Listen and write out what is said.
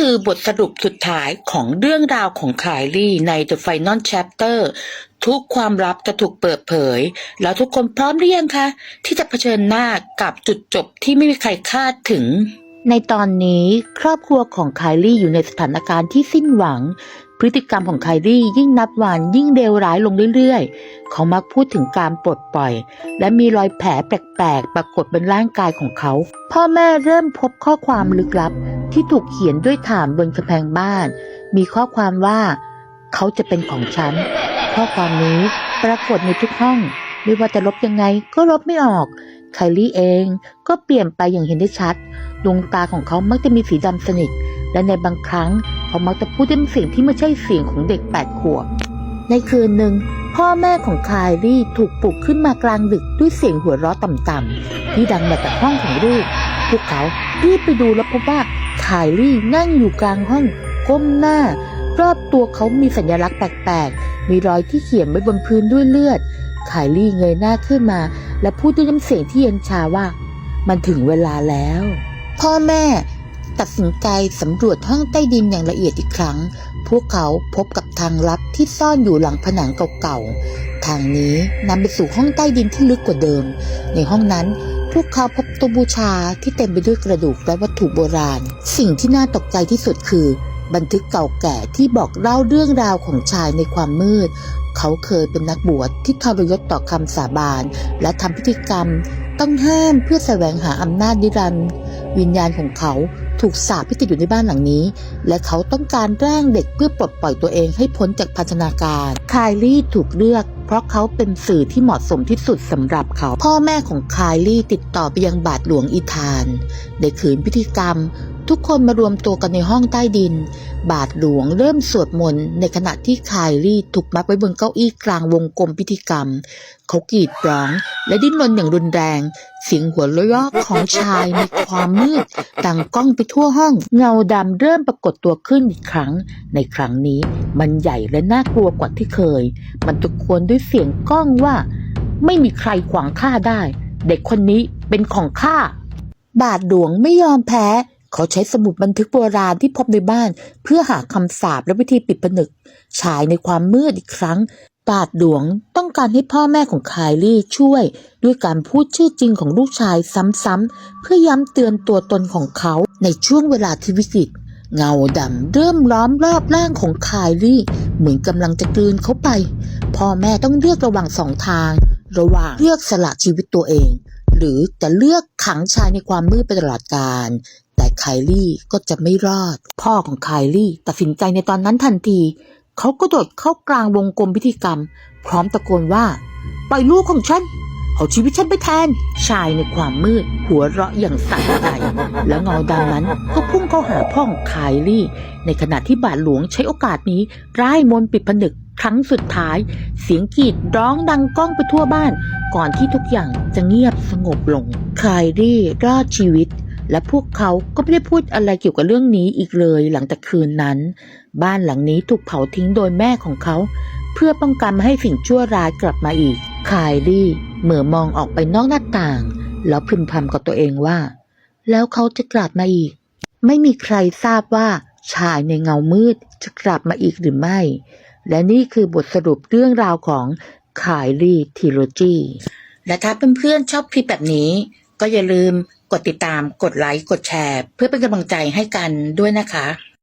คือบทสรุปสุดท้ายของเรื่องราวของคายลี่ใน The Final Chapter ทุกความลับจะถูกเปิดเผย แล้วทุกคนพร้อมหรือยังคะ ที่จะเผชิญหน้ากับจุดจบที่ไม่มีใครคาดถึง ในตอนนี้ครอบครัวของคายลี่อยู่ในสถานการณ์ที่สิ้นหวัง พฤติกรรมของไคลี่ยิ่งนับวันยิ่งเลวร้ายลงเรื่อยๆ เขามักพูดถึงการปลดปล่อย และมีรอยแผลแปลกๆ ปรากฏบนร่างกายของเขา พ่อแม่เริ่มพบข้อความลึกลับ ที่ถูกเขียนด้วยถามบนกำแพงบ้าน มีข้อความว่า เขาจะเป็นของฉัน ข้อความนี้ปรากฏในทุกห้อง ไม่ว่าจะลบยังไงก็ลบไม่ออกไคลี่เองก็เปลี่ยนไปอย่างเห็นได้ชัด ดวงตาของเขามักจะมีสีดำสนิท และในบางครั้ง เขามักจะพูดด้วยเสียงที่ไม่ใช่เสียงของเด็กแปดขวบ ในคืนหนึ่งพ่อแม่ของไคลี่ถูกปลุกขึ้นมากลางดึกด้วยเสียงหัวเราะต่ำๆที่ดังมาจากห้องของลูกพวกเขารีบไปดูแล้วพบว่าไคลี่นั่งอยู่กลางห้องก้มหน้า รอบตัวเขามีสัญลักษณ์แปลกๆ มีรอยที่เขียนไว้บนพื้นด้วยเลือดไคลี่เงยหน้าขึ้นมา และพูดด้วยน้ำเสียงที่เย็นชาว่า มันถึงเวลาแล้ว พ่อแม่ ตัดสินใจสำรวจห้องใต้ดินอย่างละเอียดอีกครั้ง พวกเขาพบกับทางลับที่ซ่อนอยู่หลังผนังเก่าๆ ทางนี้นำไปสู่ห้องใต้ดินที่ลึกกว่าเดิม ในห้องนั้นพวกเขาพบตัวบูชาที่เต็มไปด้วยกระดูกและวัตถุโบราณ สิ่งที่น่าตกใจที่สุดคือ บันทึกเก่าแก่ที่บอกเล่าเรื่องราวของชายในความมืด เขาเคยเป็นนักบวชที่ทรยศต่อคำสาบานและทำพิธีกรรมต้องห้ามเพื่อแสวงหาอำนาจนิรันดร์วิญญาณของเขา ถูกสาปที่ติดอยู่ในบ้านหลังนี้ และเขาต้องการร่างเด็กเพื่อปลดปล่อยตัวเองให้พ้นจากพันธนาการคายลี่ถูกเลือก เพราะเขาเป็นสื่อที่เหมาะสมที่สุดสำหรับเขา พ่อแม่ของคายลี่ติดต่อไปยังบาทหลวงอีธานในขืนพิธีกรรม ทุกคนมารวมตัวกันในห้องใต้ดิน บาทหลวงเริ่มสวดมนต์ในขณะที่คายลี่ถูกมัดไว้บนเก้าอี้กลางวงกลมพิธีกรรม เขากรีดร้อง และดิ้นรนอย่างรุนแรง เสียงหัวเราะของชายในความมืดดังก้องไปทั่วห้อง เงาดำเริ่มปรากฏตัวขึ้นอีกครั้ง ในครั้งนี้มันใหญ่และน่ากลัวกว่าที่เคย มันตะโกนด้วยเสียงก้องว่า ไม่มีใครขวางข้าได้ เด็กคนนี้เป็นของข้าบาทหลวงไม่ยอมแพ้ เขาใช้สมุดบันทึกโบราณที่พบในบ้าน เพื่อหาคำสาปและวิธีปิดผนึก ฉายในความมืดอีกครั้งบาทหลวงต้องการให้พ่อแม่ของคายลี่ช่วย ด้วยการพูดชื่อจริงของลูกชายซ้ำๆ เพื่อย้ำเตือนตัวตนของเขาในช่วงเวลาที่วิกฤตเงาดำเริ่มล้อมรอบร่างของคายลี่ เหมือนกำลังจะกลืนเขาไป พ่อแม่ต้องเลือกระหว่างสองทาง ระหว่างเลือกสละชีวิตตัวเอง หรือจะเลือกขังชายในความมืดไปตลอดกาล ไคลี่ก็จะไม่รอด พ่อของไคลี่ตัดสินใจในตอนนั้นทันที เขาก็โดดเข้ากลางวงกลมพิธีกรรม พร้อมตะโกนว่า ปล่อยลูกของฉัน เอาชีวิตฉันไปแทน ชายในความมืด หัวเราะอย่างสะใจ แล้วเงาดำนั้นก็พุ่งเข้าหาพ่อของไคลี่ ในขณะที่บาทหลวงใช้โอกาสนี้ร่ายมนต์ปิดผนึกครั้งสุดท้าย เสียงกรีดร้องดังก้องไปทั่วบ้าน ก่อนที่ทุกอย่างจะเงียบสงบลงไคลี่รอดชีวิต และพวกเขาก็ไม่ได้พูดอะไรเกี่ยวกับเรื่องนี้อีกเลยหลังจากคืนนั้น บ้านหลังนี้ถูกเผาทิ้งโดยแม่ของเขา เพื่อป้องกันไม่ให้สิ่งชั่วร้ายกลับมาอีกไคลี่เหมื่อมองออกไปนอกหน้าต่าง แล้วพึมพำกับตัวเองว่า แล้วเขาจะกลับมาอีก ไม่มีใครทราบว่าชายในเงามืดจะกลับมาอีกหรือไม่ และนี่คือบทสรุปเรื่องราวของคายลี่ทีโลจีและถ้าเพื่อนๆชอบคลิปแบบนี้ ก็อย่าลืมกดติดตามกดไลค์กดแชร์ เพื่อเป็นกำลังใจให้กันด้วยนะคะ